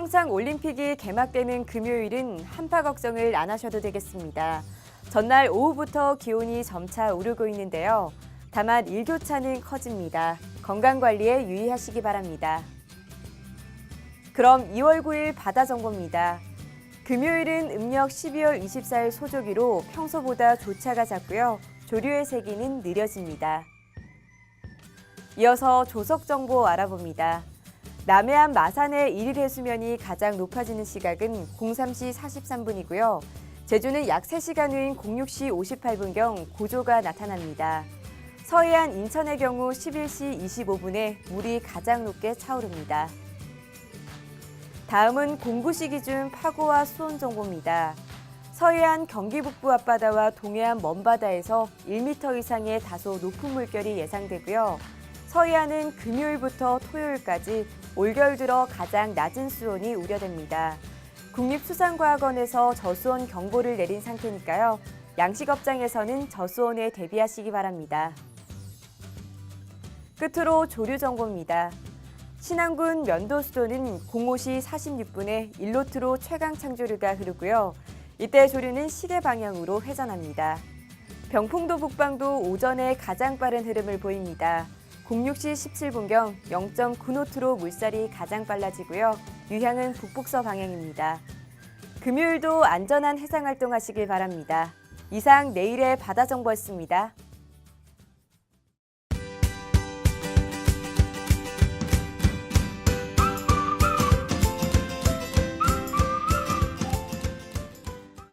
평창 올림픽이 개막되는 금요일은 한파 걱정을 안 하셔도 되겠습니다. 전날 오후부터 기온이 점차 오르고 있는데요. 다만 일교차는 커집니다. 건강 관리에 유의하시기 바랍니다. 그럼 2월 9일 바다 정보입니다. 금요일은 음력 12월 24일 소조기로 평소보다 조차가 작고요. 조류의 세기는 느려집니다. 이어서 조석 정보 알아봅니다. 남해안 마산의 일일 해수면이 가장 높아지는 시각은 03시 43분이고요. 제주는 약 3시간 후인 06시 58분경 고조가 나타납니다. 서해안 인천의 경우 11시 25분에 물이 가장 높게 차오릅니다. 다음은 공구시 기준 파고와 수온 정보입니다. 서해안 경기 북부 앞바다와 동해안 먼바다에서 1m 이상의 다소 높은 물결이 예상되고요. 서해안은 금요일부터 토요일까지 올겨울 들어 가장 낮은 수온이 우려됩니다. 국립수산과학원에서 저수온 경보를 내린 상태니까요. 양식업장에서는 저수온에 대비하시기 바랍니다. 끝으로 조류 정보입니다. 신안군 면도수도는 05시 46분에 일로트로 최강 창조류가 흐르고요. 이때 조류는 시계 방향으로 회전합니다. 병풍도 북방도 오전에 가장 빠른 흐름을 보입니다. 06시 17분경 0.9노트로 물살이 가장 빨라지고요. 유향은 북북서 방향입니다. 금요일도 안전한 해상 활동하시길 바랍니다. 이상 내일의 바다 정보였습니다.